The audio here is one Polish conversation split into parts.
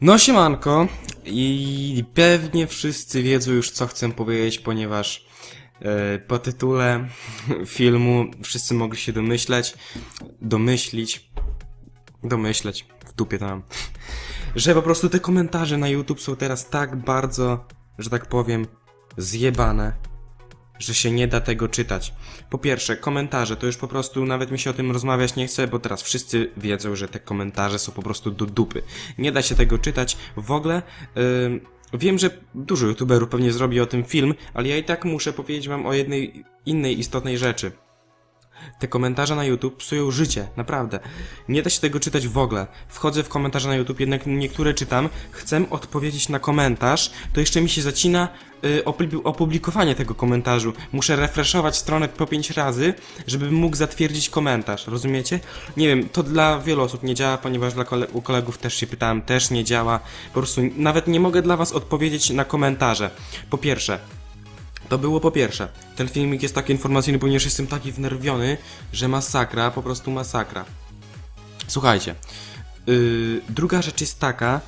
No siemanko i pewnie wszyscy wiedzą już co chcę powiedzieć, ponieważ e, po tytule filmu wszyscy mogli się domyśleć, domyślić, domyśleć, w dupie tam, że po prostu te komentarze na YouTube są teraz tak bardzo, że tak powiem, zjebane, że się nie da tego czytać. Po pierwsze, komentarze, to już po prostu nawet mi się o tym rozmawiać nie chce, bo teraz wszyscy wiedzą, że te komentarze są po prostu do dupy. Nie da się tego czytać w ogóle. Ym, wiem, że dużo youtuberów pewnie zrobi o tym film, ale ja i tak muszę powiedzieć wam o jednej innej istotnej rzeczy. Te komentarze na YouTube psują życie, naprawdę. Nie da się tego czytać w ogóle. Wchodzę w komentarze na YouTube, jednak niektóre czytam, chcę odpowiedzieć na komentarz, to jeszcze mi się zacina opublikowanie tego komentarzu. Muszę refreshować stronę po 5 razy, żebym mógł zatwierdzić komentarz, rozumiecie? Nie wiem, to dla wielu osób nie działa, ponieważ dla kole- u kolegów też się pytałem, też nie działa. Po prostu nawet nie mogę dla was odpowiedzieć na komentarze. Po pierwsze, to było po pierwsze. Ten filmik jest taki informacyjny, ponieważ jestem taki wnerwiony, że masakra, po prostu masakra. Słuchajcie. Yy, druga rzecz jest taka,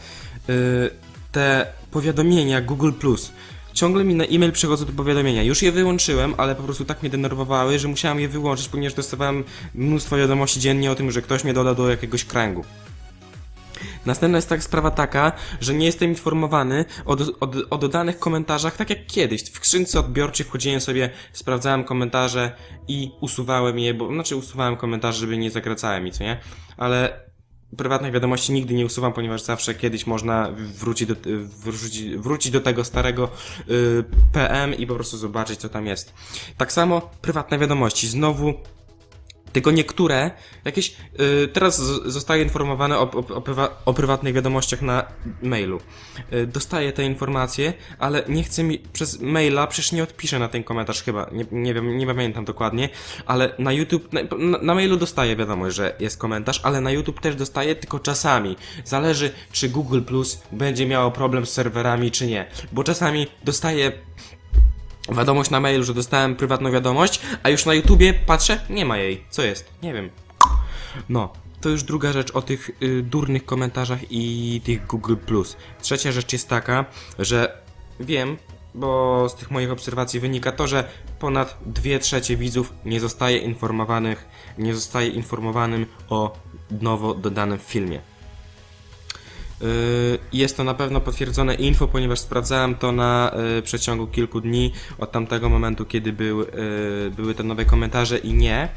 yy, te powiadomienia Google Plus. Ciągle mi na e-mail przychodzą te powiadomienia. Już je wyłączyłem, ale po prostu tak mnie denerwowały, że musiałem je wyłączyć, ponieważ dostawałem mnóstwo wiadomości dziennie o tym, że ktoś mnie dodał do jakiegoś kręgu. Następna jest tak sprawa taka, że nie jestem informowany o, do, o, o dodanych komentarzach, tak jak kiedyś. W skrzynce odbiorczej wchodziłem sobie, sprawdzałem komentarze i usuwałem je, bo, znaczy usuwałem komentarze, żeby nie zagracały mi, co nie? Ale prywatnych wiadomości nigdy nie usuwam, ponieważ zawsze kiedyś można wrócić do, wrócić, wrócić do tego starego y, PM i po prostu zobaczyć, co tam jest. Tak samo prywatne wiadomości. Znowu tylko niektóre, jakieś. y, teraz zostaję informowany o, o, o, prywa- o prywatnych wiadomościach na mailu. Y, dostaję te informacje, ale nie chcę mi przez maila, przecież nie odpiszę na ten komentarz chyba. Nie, nie wiem, nie pamiętam dokładnie, ale na YouTube. Na, na, na mailu dostaję wiadomość, że jest komentarz, ale na YouTube też dostaję tylko czasami. Zależy, czy Google Plus będzie miało problem z serwerami, czy nie. Bo czasami dostaję wiadomość na mailu, że dostałem prywatną wiadomość, a już na YouTubie patrzę, nie ma jej. Co jest? Nie wiem. No, to już druga rzecz o tych y, durnych komentarzach i tych Google+. Trzecia rzecz jest taka, że wiem, bo z tych moich obserwacji wynika to, że ponad 2 trzecie widzów nie zostaje informowanych, nie zostaje informowanym o nowo dodanym filmie. Yy, Jest to na pewno potwierdzone info, ponieważ sprawdzałem to na yy, przeciągu kilku dni od tamtego momentu, kiedy był, yy, były te nowe komentarze i nie,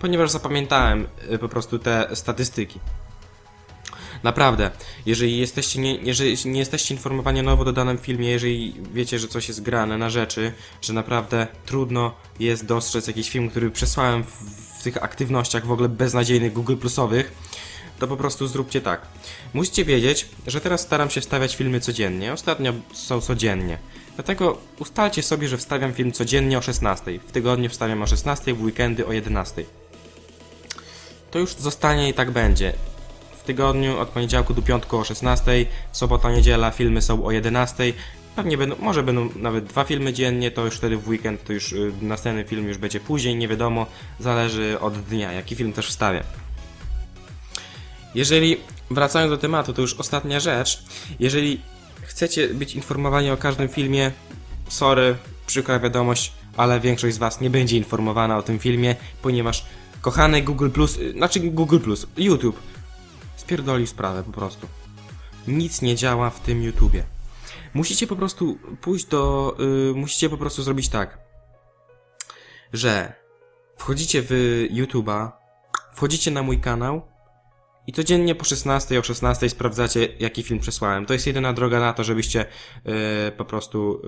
ponieważ zapamiętałem po prostu te statystyki. Naprawdę, jeżeli jesteście nie, jeżeli nie jesteście informowani o nowo dodanym filmie, jeżeli wiecie, że coś jest grane na rzeczy, że naprawdę trudno jest dostrzec jakiś film, który przesłałem w, w tych aktywnościach w ogóle beznadziejnych Google Plusowych, to po prostu zróbcie tak. Musicie wiedzieć, że teraz staram się wstawiać filmy codziennie. Ostatnio są codziennie. Dlatego ustalcie sobie, że wstawiam film codziennie o 16. W tygodniu wstawiam o 16, w weekendy o 11. To już zostanie i tak będzie. W tygodniu od poniedziałku do piątku o 16, sobota, niedziela filmy są o 11. Pewnie będą, może będą nawet dwa filmy dziennie, to już wtedy w weekend, to już y, następny film już będzie później, nie wiadomo, zależy od dnia, jaki film też wstawię. Jeżeli, wracając do tematu, to już ostatnia rzecz. Jeżeli chcecie być informowani o każdym filmie, sorry, przykra wiadomość, ale większość z Was nie będzie informowana o tym filmie, ponieważ kochany Google Plus, y, znaczy Google Plus, YouTube spierdolił sprawę po prostu. Nic nie działa w tym YouTubie. Musicie po prostu pójść do. y, musicie po prostu zrobić tak, że wchodzicie w YouTube'a, wchodzicie na mój kanał i codziennie po 16 o 16 sprawdzacie, jaki film przesłałem. To jest jedyna droga na to, żebyście e, po prostu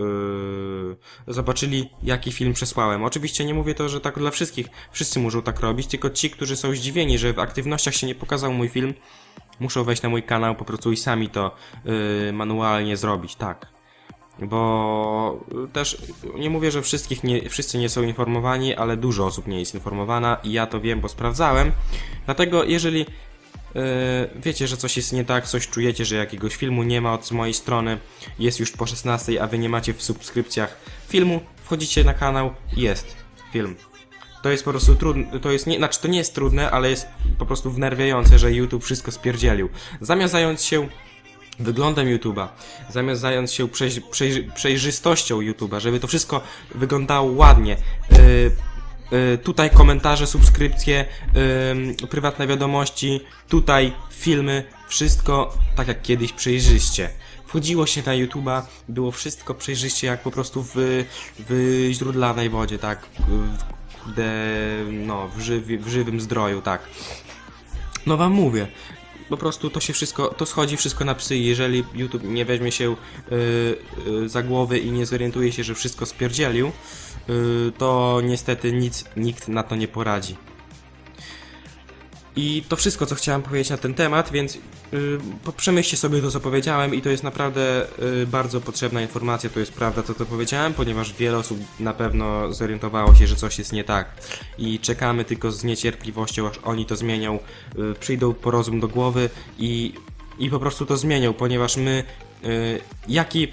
e, zobaczyli, jaki film przesłałem. Oczywiście nie mówię to, że tak dla wszystkich. Wszyscy muszą tak robić, tylko ci, którzy są zdziwieni, że w aktywnościach się nie pokazał mój film, muszą wejść na mój kanał po prostu i sami to e, manualnie zrobić, tak. Bo też nie mówię, że wszystkich nie, wszyscy nie są informowani, ale dużo osób nie jest informowana i ja to wiem, bo sprawdzałem. Dlatego jeżeli yy, wiecie, że coś jest nie tak, coś czujecie, że jakiegoś filmu nie ma od mojej strony, jest już po 16, a wy nie macie w subskrypcjach filmu, wchodzicie na kanał, jest film. To jest po prostu trudne, to jest nie, znaczy to nie jest trudne, ale jest po prostu wnerwiające, że YouTube wszystko spierdzielił. Zamiast zająć się wyglądem YouTube'a, zamiast zająć się przejrz- przejrz- przejrzystością YouTube'a, żeby to wszystko wyglądało ładnie. Yy, tutaj komentarze, subskrypcje, prywatne wiadomości, tutaj filmy, wszystko tak jak kiedyś przejrzyście. Wchodziło się na YouTube'a, było wszystko przejrzyście jak po prostu w, w źródlanej wodzie, tak, w, kurde, no, w, żywi, w żywym zdroju, tak. No wam mówię, po prostu to się wszystko, to schodzi wszystko na psy jeżeli YouTube nie weźmie się y, y, za głowy i nie zorientuje się, że wszystko spierdzielił, y, to niestety nic, nikt na to nie poradzi. I to wszystko, co chciałem powiedzieć na ten temat, więc y, po- przemyślcie sobie to, co powiedziałem i to jest naprawdę y, bardzo potrzebna informacja, to jest prawda to, co powiedziałem, ponieważ wiele osób na pewno zorientowało się, że coś jest nie tak. I czekamy tylko z niecierpliwością, aż oni to zmienią, y, przyjdą po rozum do głowy i, i po prostu to zmienią, ponieważ my, y, jaki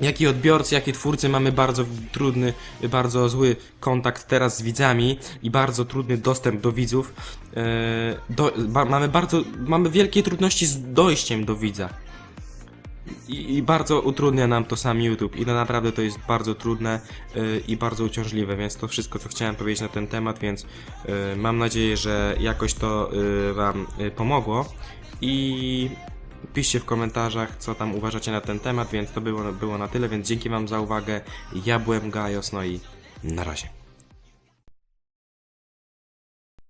Jaki odbiorcy, jakie twórcy mamy bardzo trudny, bardzo zły kontakt teraz z widzami i bardzo trudny dostęp do widzów. E, do, ba, mamy bardzo, mamy wielkie trudności z dojściem do widza. I, I bardzo utrudnia nam to sam YouTube i to naprawdę to jest bardzo trudne e, i bardzo uciążliwe, więc to wszystko co chciałem powiedzieć na ten temat, więc e, mam nadzieję, że jakoś to e, Wam pomogło i piszcie w komentarzach, co tam uważacie na ten temat, więc to było, było na tyle, więc dzięki Wam za uwagę. Ja byłem Gajos, no i na razie.